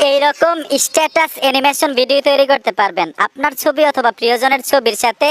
এইরকম status animation video তৈরি করতে পারবেন। আপনার ছবি অথবা প্রিয়জনের ছবির সাথে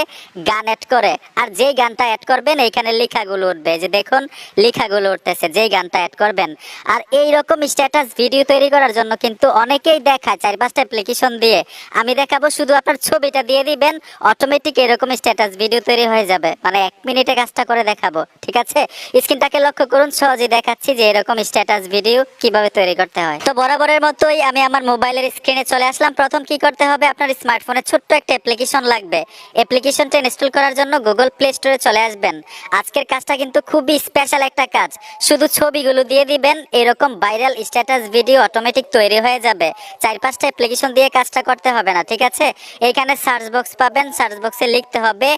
গান অ্যাড করে। আর যেই গানটা অ্যাড করবেন, এইখানে লেখাগুলো উঠবে। যে দেখুন, লেখাগুলো উঠতেছে, যেই গানটা অ্যাড করবেন। আর এই রকম স্ট্যাটাস ভিডিও তৈরি করার জন্য কিন্তু অনেকেই দেখায় চার পাঁচটা অ্যাপ্লিকেশন দিয়ে। আমি দেখাবো, শুধু আপনার ছবিটা দিয়ে দিবেন অটোমেটিক এরকম স্ট্যাটাস ভিডিও তৈরি হয়ে যাবে। মানে এক মিনিটে কাজটা করে দেখাবো, ঠিক আছে? স্ক্রিনটাকে লক্ষ্য করুন সহজে দেখাচ্ছি যে এরকম স্ট্যাটাস ভিডিও কীভাবে তৈরি করতে হয়। তো বরাবরের মতোই আমি আমার মোবাইলের স্ক্রিনে চলে আসলাম। প্রথম কি করতে হবে? আপনার স্মার্টফোনে ছোট্ট একটা অ্যাপ্লিকেশন লাগবে। অ্যাপ্লিকেশনটা ইনস্টল করার জন্য গুগল প্লে স্টোরে চলে আসবেন। আজকের কাজটা কিন্তু খুবই স্পেশাল একটা কাজ। শুধু ছবিগুলো দিয়ে দিবেন, এরকম ভাইরাল স্ট্যাটাস ভিডিও অটোমেটিক তৈরি হয়ে যাবে। চার পাঁচটা অ্যাপ্লিকেশন দিয়ে কাজটা করতে হবে না, ঠিক আছে? এখানে সার্চ বক্স পাবেন, সার্চ বক্সে লিখতে হবে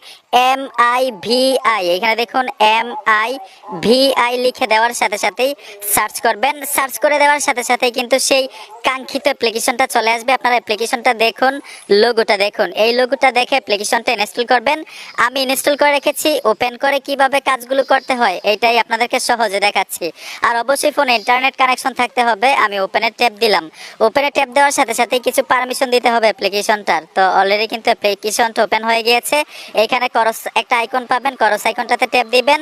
এম আই ভি আই। এখানে দেখুন এম আই ভি আই লিখে দেওয়ার সাথে সাথেই সার্চ করবেন। সার্চ করে দেওয়ার সাথে সাথেই কিন্তু সেই কাঙ্ক্ষিত অ্যাপ্লিকেশনটা চলে আসবে। আপনার অ্যাপ্লিকেশনটা দেখুন লোগোটা দেখুন। এই লোগোটা দেখে অ্যাপ্লিকেশনটা ইনস্টল করবেন। আমি ইনস্টল করে রেখেছি ওপেন করে কীভাবে কাজগুলো করতে হয় এইটাই আপনাদেরকে সহজে দেখাচ্ছি। আর অবশ্যই ফোনে ইন্টারনেট কানেকশন থাকতে হবে, আমি ওপেনের ট্যাব দিলাম। ওপেনে ট্যাব দেওয়ার সাথে সাথেই কিছু পারমিশন দিতে হবে অ্যাপ্লিকেশনটার তো অলরেডি কিন্তু অ্যাপ্লিকেশনটা ওপেন হয়ে গিয়েছে। এখানে করস একটা আইকন পাবেন করস আইকনটাতে ট্যাব দিবেন।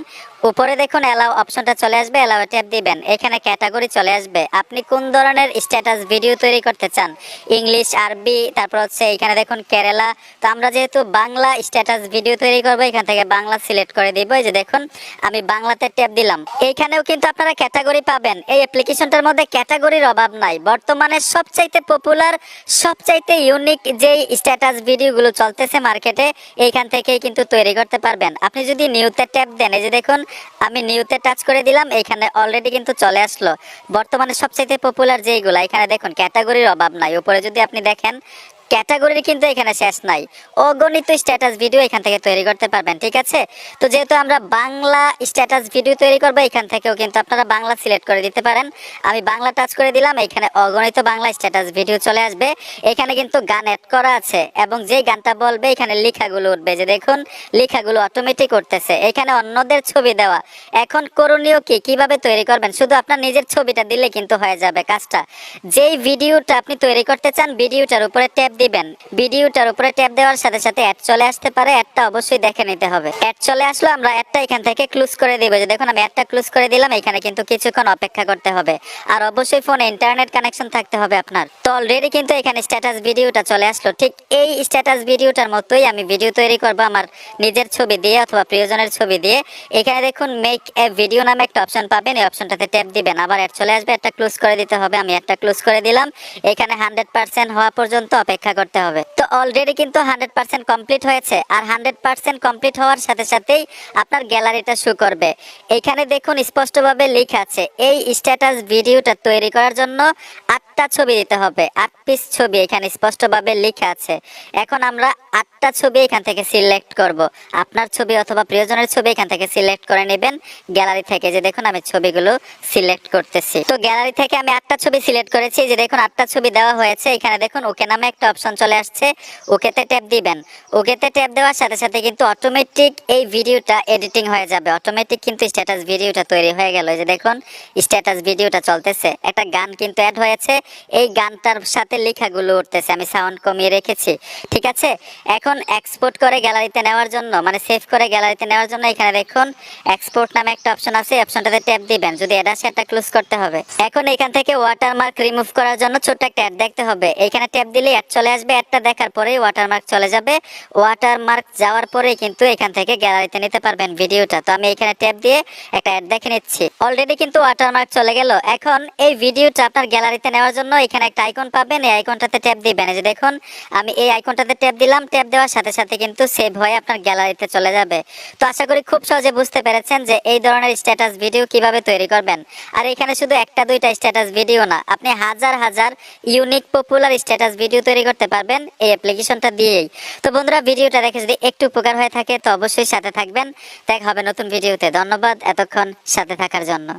উপরে দেখুন অ্যালাউ অপশনটা চলে আসবে অ্যালাউ ট্যাব দিবেন। এখানে ক্যাটাগরি চলে আসবে। আপনি কোন ধরনের স্ট্যাটাস ভিডিও তৈরি করতে চান। ইংলিশ, আরবি, তারপর হচ্ছে এখানে দেখুন কেরালা। তো আমরা যেহেতু বাংলা স্ট্যাটাস ভিডিও তৈরি করব, এখান থেকে বাংলা সিলেক্ট করে দিব। এই যে দেখুন, আমি বাংলাতে ট্যাব দিলাম। এইখানেও কিন্তু আপনারা ক্যাটাগরি পাবেন। এই অ্যাপ্লিকেশনটার মধ্যে ক্যাটাগরির অভাব নাই। বর্তমানে সবচাইতে পপুলার সবচাইতে ইউনিক যেই স্ট্যাটাস ভিডিওগুলো চলতেছে মার্কেটে এইখান থেকেই কিন্তু তৈরি করতে পারবেন। আপনি যদি নিউতে ট্যাব দেন, এই যে দেখুন, আমি নিউতে টাচ করে দিলাম, এইখানে অলরেডি কিন্তু চলে আসলো। বর্তমানে সবচাইতে পপুলার যেইগুলো, এখানে দেখুন ক্যাটাগরির অভাব নাই। উপরে যদি আপনি দেখেন ক্যাটাগরির কিন্তু এখানে শেষ নাই। অগণিত স্ট্যাটাস ভিডিও এখান থেকে তৈরি করতে পারবেন, ঠিক আছে? তো যেহেতু আমরা বাংলা স্ট্যাটাস ভিডিও তৈরি করব, এখান থেকেও কিন্তু আপনারা বাংলা সিলেক্ট করে দিতে পারেন। আমি বাংলা টাচ করে দিলাম, এখানে অগণিত বাংলা স্ট্যাটাস ভিডিও চলে আসবে। এখানে কিন্তু গান অ্যাড করা আছে এবং যেই গানটা বলবে, এখানে লেখাগুলো উঠবে। যে দেখুন, লেখাগুলো অটোমেটিক উঠতেছে। এখানে অন্যদের ছবি দেওয়া। এখন করণীয় কি? কীভাবে তৈরি করবেন? শুধু আপনার নিজের ছবিটা দিলে কিন্তু হয়ে যাবে কাজটা। যেই ভিডিওটা আপনি তৈরি করতে চান ভিডিওটার উপরে ট্যাপ দিবেন। ভিডিওটার উপরে ট্যাপ দেওয়ার সাথে সাথে অ্যাড চলে আসতে পারে অ্যাডটা অবশ্যই দেখে নিতে হবে। অ্যাড চলে আসলো, আমরা অ্যাডটা এখান থেকে ক্লোজ করে দিব। যে দেখুন, আমি অ্যাডটা ক্লোজ করে দিলাম, এখানে কিন্তু কিছুক্ষণ অপেক্ষা করতে হবে। আর অবশ্যই ফোনে ইন্টারনেট কানেকশন থাকতে হবে আপনার। তো অলরেডি কিন্তু এখানে স্ট্যাটাস ভিডিওটা চলে আসলো। ঠিক এই স্ট্যাটাস ভিডিওটার মতোই আমি ভিডিও তৈরি করব আমার নিজের ছবি দিয়ে অথবা প্রিয়জনের ছবি দিয়ে। এখানে দেখুন মেক এ ভিডিও নামে একটা অপশন পাবেন। এই অপশনটাতে ট্যাপ দিবেন। আবার অ্যাড চলে আসবে একটা ক্লোজ করে দিতে হবে। আমি একটা ক্লোজ করে দিলাম। এখানে হান্ড্রেড পার্সেন্ট হওয়া পর্যন্ত অপেক্ষা করতে হবে। তো অলরেডি কিন্তু হান্ড্রেড পার্সেন্ট কমপ্লিট হয়েছে। আর হান্ড্রেড পার্সেন্ট কমপ্লিট হওয়ার সাথে সাথেই আপনার গ্যালারিটা শু করবে। এখানে দেখুন স্পষ্টভাবে লেখা আছে, এই স্ট্যাটাস ভিডিওটা তৈরি করার জন্য আটটা ছবি দিতে হবে, আট পিস ছবি এখানে স্পষ্টভাবে লেখা আছে। এখন আমরা আটটা ছবি এখান থেকে সিলেক্ট করব। আপনার ছবি অথবা প্রিয়জনের ছবি এখান থেকে সিলেক্ট করে নেবেন। গ্যালারি থেকে যে দেখুন আমি ছবিগুলো সিলেক্ট করতেছি। তো গ্যালারি থেকে আমি আটটা ছবি সিলেক্ট করেছি যে দেখুন আটটা ছবি দেওয়া হয়েছে। এখানে দেখুন ওকে নামে একটা অপশন চলে আসছে, ওকেতে ট্যাপ দিবেন। ওকেতে ট্যাপ দেওয়ার সাথে সাথে কিন্তু অটোমেটিক এই ভিডিওটা এডিটিং হয়ে যাবে। অটোমেটিক কিন্তু স্ট্যাটাস ভিডিওটা তৈরি হয়ে গেল। যে দেখুন স্ট্যাটাস ভিডিওটা চলতেছে। একটা গান কিন্তু অ্যাড হয়েছে। এই গানটার সাথে লেখাগুলো উঠতেছে, আমি সাউন্ড কমিয়ে রেখেছি, ঠিক আছে? এখন এক্সপোর্ট করে গ্যালারিতে নেওয়ার জন্য মানে সেভ করে গ্যালারিতে নেওয়ার জন্য এখানে দেখুন এক্সপোর্ট নামে একটা অপশন আছে অপশনটাতে ট্যাপ দিবেন, যদি এটা সেটা ক্লোজ করতে হবে। এখন এখান থেকে ওয়াটারমার্ক রিমুভ করার জন্য ছোট্ট একটা অ্যাড দেখতে হবে। এখানে ট্যাপ দিলে অ্যাড চলে আসবে অ্যাডটা দেখার পরেই ওয়াটারমার্ক চলে যাবে। ওয়াটারমার্ক যাওয়ার পরেই কিন্তু এখান থেকে গ্যালারিতে নিতে পারবেন ভিডিওটা তো আমি এখানে ট্যাপ দিয়ে একটা অ্যাড দেখে নিচ্ছি। অলরেডি কিন্তু ওয়াটারমার্ক চলে গেল। এখন এই ভিডিওটা আপনার গ্যালারিতে নেওয়ার জন্য এখানে একটা আইকন পাবেন। এই আইকনটাতে ট্যাপ দিবেন। যে দেখুন, আমি এই আইকনটাতে ট্যাপ দিলাম। ট্যাপ দেওয়ার সাথে সাথে কিন্তু সেভ হয়ে আপনার গ্যালারিতে চলে যাবে। তো আশা করি খুব সহজে বুঝতে পেরেছেন যে এই ধরনের স্ট্যাটাস ভিডিও কীভাবে তৈরি করবেন। আর এখানে শুধু একটা দুইটা স্ট্যাটাস ভিডিও না, আপনি হাজার হাজার ইউনিক পপুলার স্ট্যাটাস ভিডিও তৈরি করতে পারবেন এই অ্যাপ্লিকেশনটা দিয়েই। তো বন্ধুরা ভিডিওটা দেখে যদি একটু উপকার হয়ে থাকে, তো অবশ্যই সাথে থাকবেন। দেখা হবে নতুন ভিডিওতে ধন্যবাদ এতক্ষণ সাথে থাকার জন্য।